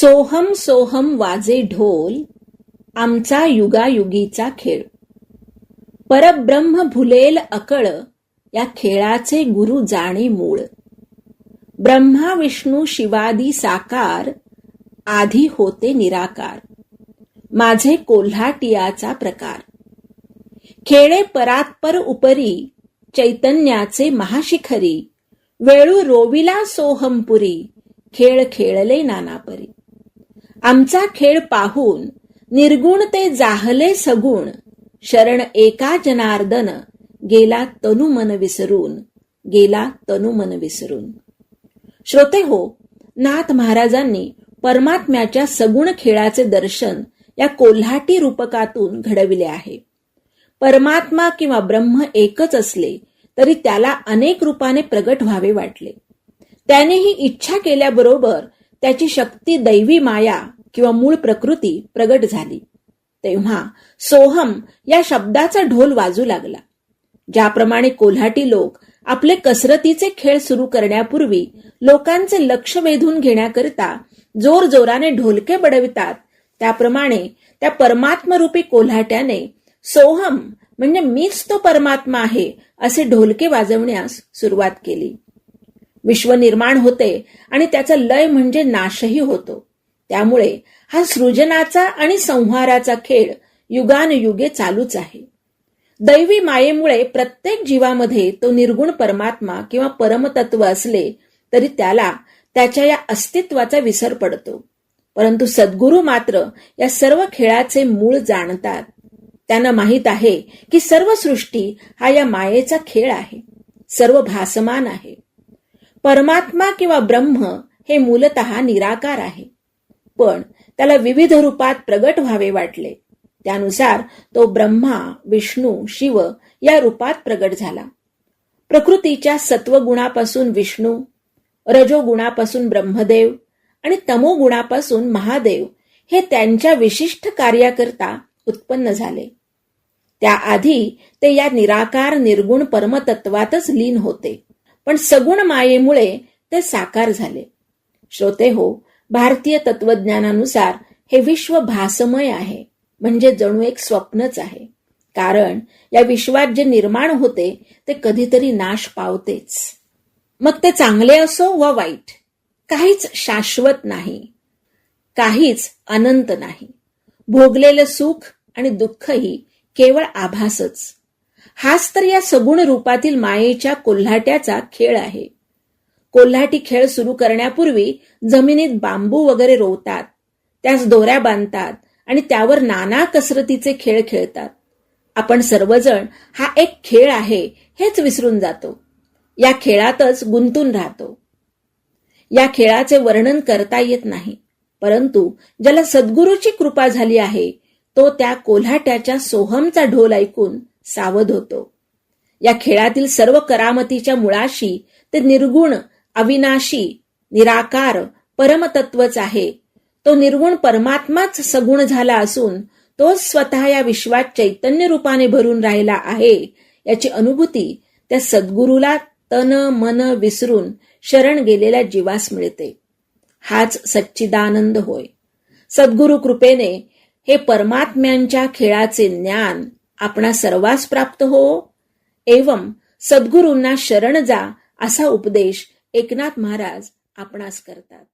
सोहम सोहम वाजे ढोल आमचा युगायुगीचा खेळ. परब्रह्म भुलेल अकळ या खेळाचे गुरु जाणे मूळ. ब्रह्मा विष्णू शिवादी साकार आधी होते निराकार. माझे कोल्हाटियाचा प्रकार. खेळे परात्पर उपरी चैतन्याचे महाशिखरी. वेळू रोविला सोहमपुरी खेळ खेळले नानापरी. आमचा खेळ पाहून निर्गुण ते जाहले सगुण शरण एका जनार्दन गेला तनु मन विसरून गेला तनु मन विसरून. श्रोते हो नाथ महाराजांनी परमात्म्याच्या सगुण खेळाचे दर्शन या कोल्हाटी रूपकातून घडविले आहे. परमात्मा किंवा ब्रह्म एकच असले तरी त्याला अनेक रूपाने प्रगट व्हावे वाटले. त्याने ही इच्छा केल्याबरोबर त्याची शक्ती दैवी माया किंवा मूळ प्रकृती प्रगट झाली. तेव्हा सोहम या शब्दाचा ढोल वाजू लागला. ज्याप्रमाणे कोल्हाटी लोक आपले कसरतीचे खेळ सुरू करण्यापूर्वी लोकांचे लक्ष वेधून घेण्याकरिता जोर जोराने ढोलके बडवितात त्याप्रमाणे त्या परमात्मरूपी कोल्हाट्याने सोहम म्हणजे मीच तो परमात्मा आहे असे ढोलके वाजवण्यास सुरुवात केली. विश्व निर्माण होते आणि त्याचा लय म्हणजे नाशही होतो. त्यामुळे हा सृजनाचा आणि संहाराचा खेळ युगानुयुगे चालूच आहे. दैवी मायेमुळे प्रत्येक जीवामध्ये तो निर्गुण परमात्मा किंवा परमतत्व असले तरी त्याला त्याच्या या अस्तित्वाचा विसर पडतो. परंतु सद्गुरू मात्र या सर्व खेळाचे मूळ जाणतात. त्यांना माहीत आहे की सर्व सृष्टी हा या मायेचा खेळ आहे. सर्व भासमान आहे. परमात्मा किंवा ब्रह्म हे मूलत निराकार आहे. पण त्याला विविध रूपात प्रगट व्हावे वाटले. त्यानुसार तो ब्रह्मा विष्णू शिव या रूपात प्रगट झाला. प्रकृतीच्या सत्वगुणापासून विष्णू रजोगुणापासून ब्रह्मदेव आणि तमोगुणापासून महादेव हे त्यांच्या विशिष्ट कार्याकरता उत्पन्न झाले. त्याआधी ते या निराकार निर्गुण परमतत्वातच लीन होते. पण सगुण मायेमुळे ते साकार झाले. श्रोते हो भारतीय तत्वज्ञानानुसार हे विश्व भासमय आहे. म्हणजे जणू एक स्वप्नच आहे. कारण या विश्वात जे निर्माण होते ते कधीतरी नाश पावतेच. मग ते चांगले असो व वाईट काहीच शाश्वत नाही. काहीच अनंत नाही. भोगलेलं सुख आणि दुःखही केवळ आभासच. हाच तर या सगुण रूपातील मायेच्या कोल्हाट्याचा खेळ आहे. कोल्हाटी खेळ सुरू करण्यापूर्वी जमिनीत बांबू वगैरे रोवतात त्यास दोऱ्या बांधतात आणि त्यावर नाना कसरतीचे खेळ खेळतात. आपण सर्वजण हा एक खेळ आहे हेच विसरून जातो. या खेळातच गुंतून राहतो. या खेळाचे वर्णन करता येत नाही परंतु ज्याला सद्गुरूची कृपा झाली आहे तो त्या कोल्हाट्याच्या सोहमचा ढोल ऐकून सावध होतो. या खेळातील सर्व करामतीच्या मुळाशी ते निर्गुण अविनाशी निराकार परमतत्वच आहे. तो निर्गुण परमात्माच सगुण झाला असून तो स्वतः या विश्वात चैतन्य रूपाने भरून राहिला आहे. याची अनुभूती त्या सद्गुरूला तन मन विसरून शरण गेलेल्या जीवास मिळते. हाच सच्चिदानंद होय. सद्गुरु कृपेने हे परमात्म्यांच्या खेळाचे ज्ञान आपणा सर्वांस प्राप्त हो. एवं सद्गुरूंना शरण जा असा उपदेश एकनाथ महाराज आपणास करतात.